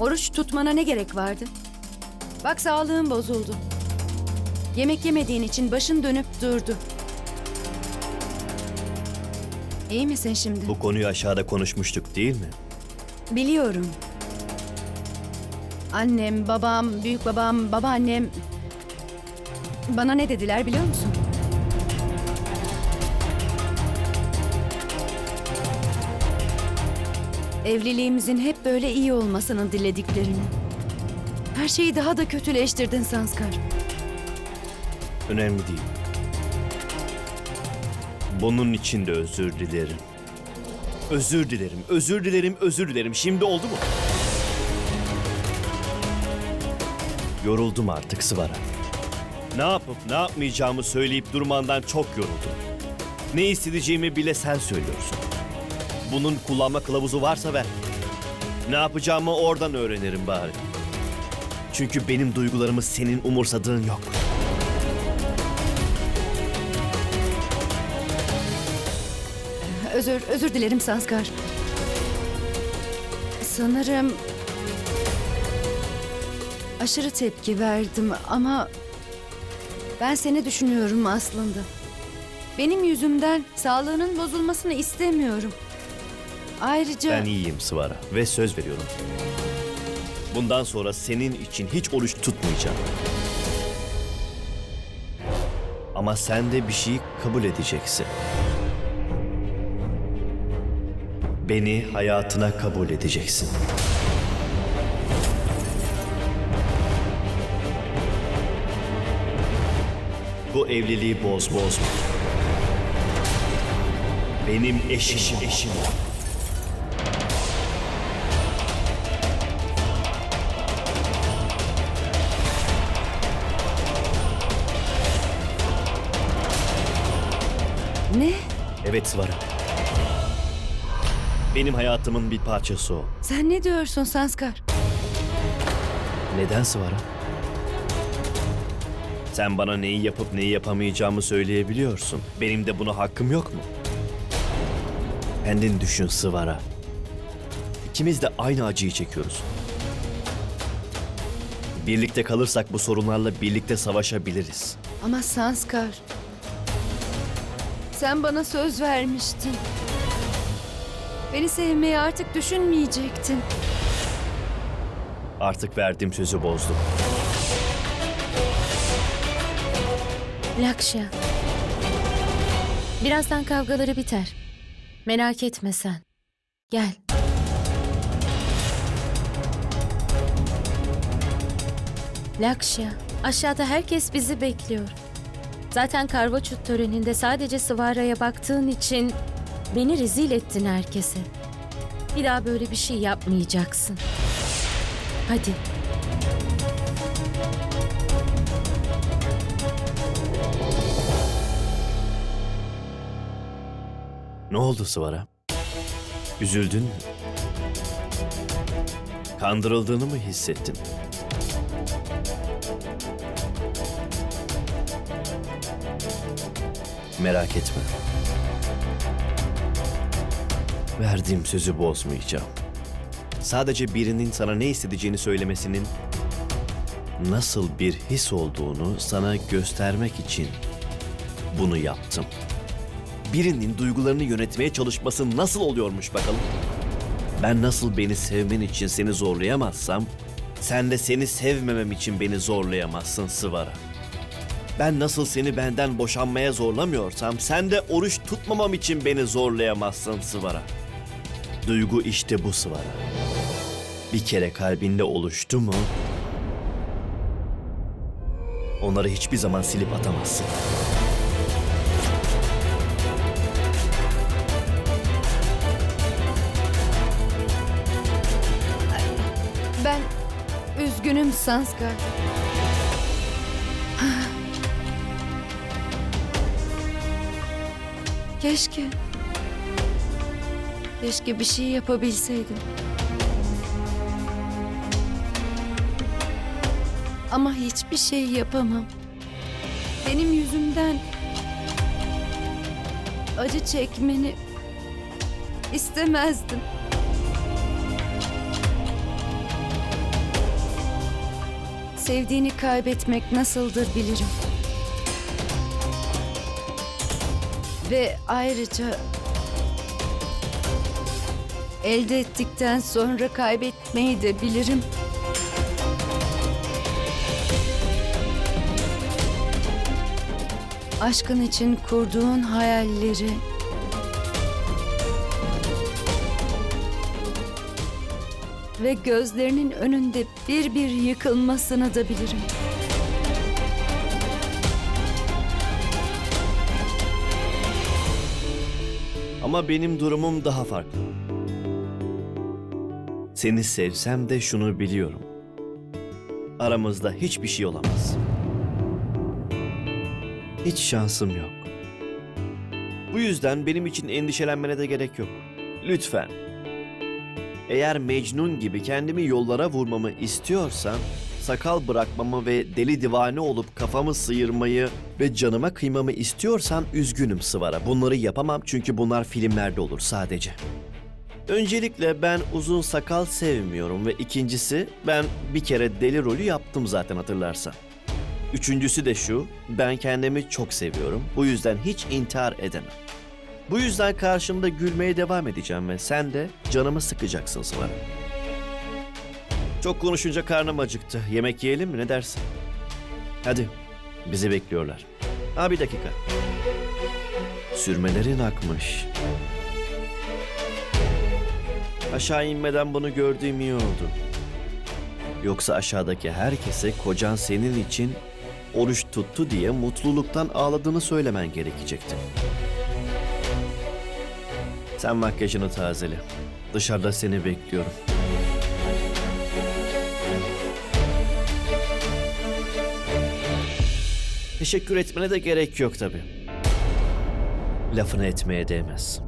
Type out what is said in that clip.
Oruç tutmana ne gerek vardı? Bak sağlığın bozuldu. Yemek yemediğin için başın dönüp durdu. İyi misin şimdi? Bu konuyu aşağıda konuşmuştuk değil mi? Biliyorum. Annem, babam, büyük babam, babaannem bana ne dediler biliyor musun? Evliliğimizin hep böyle iyi olmasını dilediklerini. Her şeyi daha da kötüleştirdin Sanskar. Önemli değil. Bunun için de özür dilerim. Özür dilerim, özür dilerim, özür dilerim. Şimdi oldu mu? Yoruldum artık Sıvara. Ne yapıp ne yapmayacağımı söyleyip durmandan çok yoruldum. Ne isteyeceğimi bile sen söylüyorsun. Bunun kullanma kılavuzu varsa ver. Ne yapacağımı oradan öğrenirim bari. Çünkü benim duygularımı senin umursadığın yok. Özür, özür dilerim Sanskar. Sanırım aşırı tepki verdim ama ben seni düşünüyorum aslında. Benim yüzümden sağlığının bozulmasını istemiyorum. Ayrıca Ben iyiyim Sıvara ve söz veriyorum. Bundan sonra senin için hiç oruç tutmayacağım. Ama sen de bir şeyi kabul edeceksin. Beni hayatına kabul edeceksin. Bu evliliği boz bozma. Benim eşim eşim. ne? Evet Sıvara. Benim hayatımın bir parçası o. Sen ne diyorsun Sanskar? Neden Sıvara? Sen bana neyi yapıp neyi yapamayacağımı söyleyebiliyorsun. Benim de buna hakkım yok mu? Kendin düşün Sıvara. İkimiz de aynı acıyı çekiyoruz. Birlikte kalırsak bu sorunlarla birlikte savaşabiliriz. Ama Sanskar sen bana söz vermiştin. Beni sevmeyi artık düşünmeyecektin. Artık verdiğim sözü bozdum. Lakşa. Birazdan kavgaları biter. Merak etme sen. Gel. Lakşa, aşağıda herkes bizi bekliyor. Zaten karvaçut töreninde sadece Sıvara'ya baktığın için beni rezil ettin herkese. Bir daha böyle bir şey yapmayacaksın. Hadi. Ne oldu Sıvara? Üzüldün mü? Kandırıldığını mı hissettin? Merak etme. Verdiğim sözü bozmayacağım. Sadece birinin sana ne isteyeceğini söylemesinin nasıl bir his olduğunu sana göstermek için bunu yaptım birinin duygularını yönetmeye çalışması nasıl oluyormuş bakalım? Ben nasıl beni sevmen için seni zorlayamazsam, sen de seni sevmemem için beni zorlayamazsın Sıvara. Ben nasıl seni benden boşanmaya zorlamıyorsam, sen de oruç tutmamam için beni zorlayamazsın Sıvara. Duygu işte bu Sıvara. Bir kere kalbinde oluştu mu, onları hiçbir zaman silip atamazsın. Ben üzgünüm Sanskar. Keşke. Keşke bir şey yapabilseydim. Ama hiçbir şey yapamam. Benim yüzümden acı çekmeni istemezdim. sevdiğini kaybetmek nasıldır bilirim. Ve ayrıca elde ettikten sonra kaybetmeyi de bilirim. Aşkın için kurduğun hayalleri ve gözlerinin önünde bir bir yıkılmasını da bilirim. Ama benim durumum daha farklı. Seni sevsem de şunu biliyorum. Aramızda hiçbir şey olamaz. Hiç şansım yok. Bu yüzden benim için endişelenmene de gerek yok. Lütfen. Eğer Mecnun gibi kendimi yollara vurmamı istiyorsan, sakal bırakmamı ve deli divane olup kafamı sıyırmayı ve canıma kıymamı istiyorsan üzgünüm Sıvara. Bunları yapamam çünkü bunlar filmlerde olur sadece. Öncelikle ben uzun sakal sevmiyorum ve ikincisi ben bir kere deli rolü yaptım zaten hatırlarsan. Üçüncüsü de şu, ben kendimi çok seviyorum. Bu yüzden hiç intihar edemem. Bu yüzden karşımda gülmeye devam edeceğim ve sen de canımı sıkacaksın Sıvara. Çok konuşunca karnım acıktı. Yemek yiyelim mi ne dersin? Hadi bizi bekliyorlar. Ha bir dakika. Sürmelerin akmış. Aşağı inmeden bunu gördüğüm iyi oldu. Yoksa aşağıdaki herkese kocan senin için oruç tuttu diye mutluluktan ağladığını söylemen gerekecekti. Sen makyajını tazele. Dışarıda seni bekliyorum. Teşekkür etmene de gerek yok tabii. Lafını etmeye değmez.